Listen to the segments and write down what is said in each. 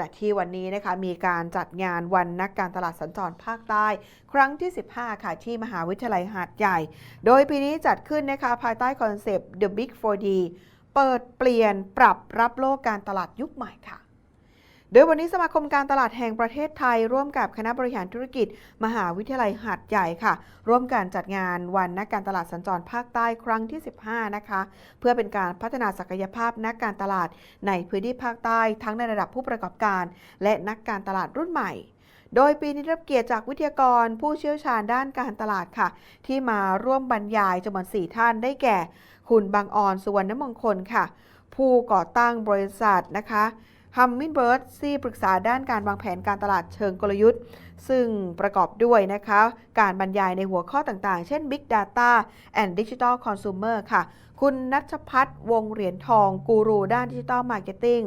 ณะที่วันนี้นะคะมีการจัดงานวันนักการตลาดสัญจรภาคใต้ ครั้งที่ 15 ค่ะ ที่มหาวิทยาลัยหาดใหญ่ โดยปีนี้จัดขึ้นนะคะภายใต้คอนเซปต์ The Big 4D เปิดเปลี่ยนปรับรับโลกการตลาดยุคใหม่ค่ะ โดยวันนี้สมาคมการตลาดแห่งประเทศไทย ร่วมกับคณะบริหารธุรกิจ มหาวิทยาลัยหาดใหญ่ค่ะ ร่วมการจัดงานวันนักการตลาดสัญจรภาคใต้ครั้งที่ 15 นะคะ เพื่อเป็นการพัฒนาศักยภาพนักการตลาดในพื้นที่ภาคใต้ ทั้งในระดับผู้ประกอบการ และนักการตลาดรุ่นใหม่โดยปีนี้รับเกียรติจากวิทยากรผู้เชี่ยวชาญด้านการตลาดค่ะ ที่มาร่วมบรรยายจำนวน4ท่านได้แก่ คุณบางออนสุวรรณมงคลค่ะ ผู้ก่อตั้งบริษัทนะคะ ฮัมมินเบิร์ดที่ปรึกษาด้านการวางแผนการตลาดเชิงกลยุทธ์ ซึ่งประกอบด้วยนะคะ การบรรยายในหัวข้อต่างๆ เช่น Big Data and Digital Consumer ค่ะ คุณนัชพัฒน์วงเหรียญทองกูรูด้านดิจิทัลมาร์เก็ตติ้ง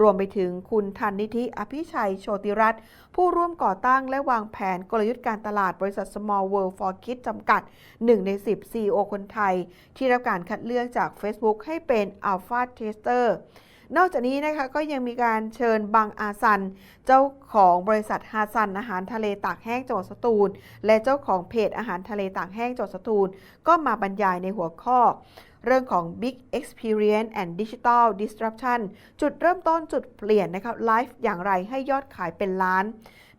รวมไปถึงคุณธันนิธิอภิชัยโชติรัตน์ผู้ร่วมก่อตั้งและวางแผนกลยุทธ์การตลาดบริษัท Small World for Kids จำกัด 1 ใน 10 CEO คนไทย ที่รับการคัดเลือกจาก Facebook ให้เป็น Alpha Tester นอกจากนี้นะคะก็ยังมีการเชิญบังอาซัน เจ้าของบริษัทฮาซันอาหารทะเลตากแห้งจังหวัดสตูล และเจ้าของเพจอาหารทะเลตากแห้งจังหวัดสตูล ก็มาบรรยายในหัวข้อ เรื่องของ Big Experience and Digital Disruption จุดเริ่มต้นจุดเปลี่ยนนะครับไลฟ์อย่างไรให้ยอดขายเป็นล้าน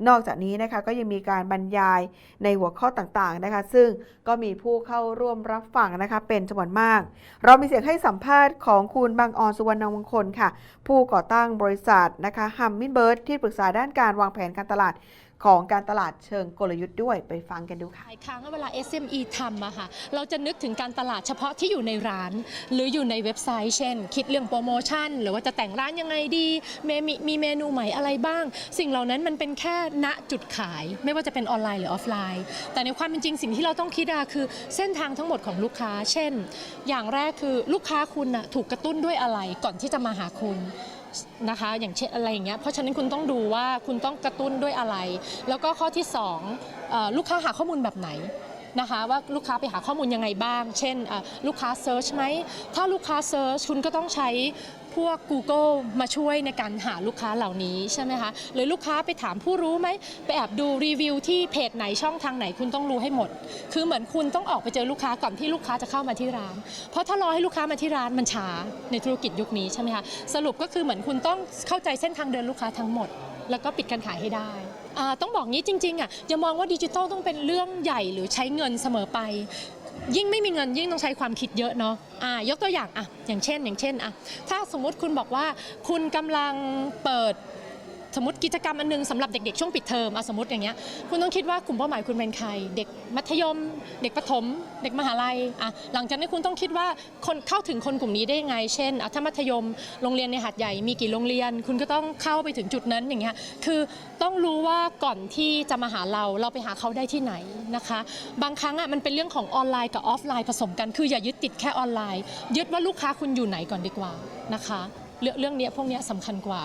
นอกจากนี้นะคะก็ยังมีการบรรยายในหัวข้อต่างๆนะคะ ซึ่งก็มีผู้เข้าร่วมรับฟังนะคะเป็นจำนวนมาก เรามีเสียงให้สัมภาษณ์ของคุณบางออนสุวรรณมงคลค่ะ ผู้ก่อตั้งบริษัทนะคะฮัมมินเบิร์ดที่ปรึกษาด้านการวางแผนการตลาด ของการตลาดเชิงกลยุทธ์ด้วยไปฟังกันดูค่ะหลายครั้งเวลา SME ทำอะค่ะเราจะนึกถึงการตลาดเฉพาะที่อยู่ในร้าน หรืออยู่ในเว็บไซต์ เช่น คิดเรื่องโปรโมชั่น หรือว่าจะแต่งร้านยังไงดีเมมีมีเมนูใหม่อะไรบ้าง สิ่งเหล่านั้นมันเป็นแค่ณจุดขาย ไม่ว่าจะเป็นออนไลน์หรือออฟไลน์ แต่ในความเป็นจริงสิ่งที่เราต้องคิดอะคือเส้นทางทั้งหมดของลูกค้า เช่น อย่างแรกคือลูกค้าคุณอะถูกกระตุ้นด้วยอะไรก่อนที่จะมาหาคุณ นะคะ อย่างเช่นอะไรอย่างเงี้ยเพราะฉะนั้นคุณต้องดูว่าคุณต้องกระตุ้นด้วยอะไร แล้วก็ข้อที่สองลูกค้าหาข้อมูลแบบไหน นะคะว่าลูกค้าไปหาข้อมูลยังไงบ้าง เช่นลูกค้าเซิร์ชไหม ถ้าลูกค้าเซิร์ชคุณก็ต้องใช้พวก Google มาช่วยในการหาลูกค้าเหล่านี้ใช่ไหมคะหรือลูกค้าไปถามผู้รู้ไหมไปแอบดูรีวิวที่เพจไหนช่องทางไหนคุณต้องรู้ให้หมด คือเหมือนคุณต้องออกไปเจอลูกค้าก่อนที่ลูกค้าจะเข้ามาที่ร้าน เพราะถ้ารอให้ลูกค้ามาที่ร้านมันช้าในธุรกิจยุคนี้ใช่ไหมคะสรุปก็คือเหมือนคุณต้องเข้าใจเส้นทางเดินลูกค้าทั้งหมด แล้วก็ปิดการขายให้ได้ อ่าต้องบอกงี้จริงๆอะอย่ามองว่าดิจิทัลต้องเป็นเรื่องใหญ่หรือใช้เงินเสมอไป ยิ่งไม่มีเงินยิ่งต้องใช้ความคิดเยอะเนาะอ่ายกตัวอย่างอะอย่างเช่น อย่างเช่นอะถ้าสมมุติคุณบอกว่าคุณกำลังเปิด สมมติกิจกรรมอันหนึงสำหรับเด็กๆ ช่วงปิดเทอมอสมมติอย่างเงี้ยคุณต้องคิดว่ากลุ่มเป้าหมายคุณเป็นใคร เด็กมัธยม เด็กประถม เด็กมหาลัยอะหลังจากนั้นคุณต้องคิดว่าคนเข้าถึงคนกลุ่มนี้ได้ยังไง เช่นอะถ้ามัธยมโรงเรียนในหาดใหญ่มีกี่โรงเรียน คุณก็ต้องเข้าไปถึงจุดนั้นอย่างเงี้ยคือต้องรู้ว่าก่อนที่จะมาหาเราเราไปหาเขาได้ที่ไหนนะคะ บางครั้งอะมันเป็นเรื่องของออนไลน์กับออฟไลน์ผสมกันคืออย่ายึดติดแค่ออนไลน์ ยึดว่าลูกค้าคุณอยู่ไหนก่อนดีกว่านะคะ เรื่องเรื่องเนี้ยพวกเนี้ยสำคัญกว่า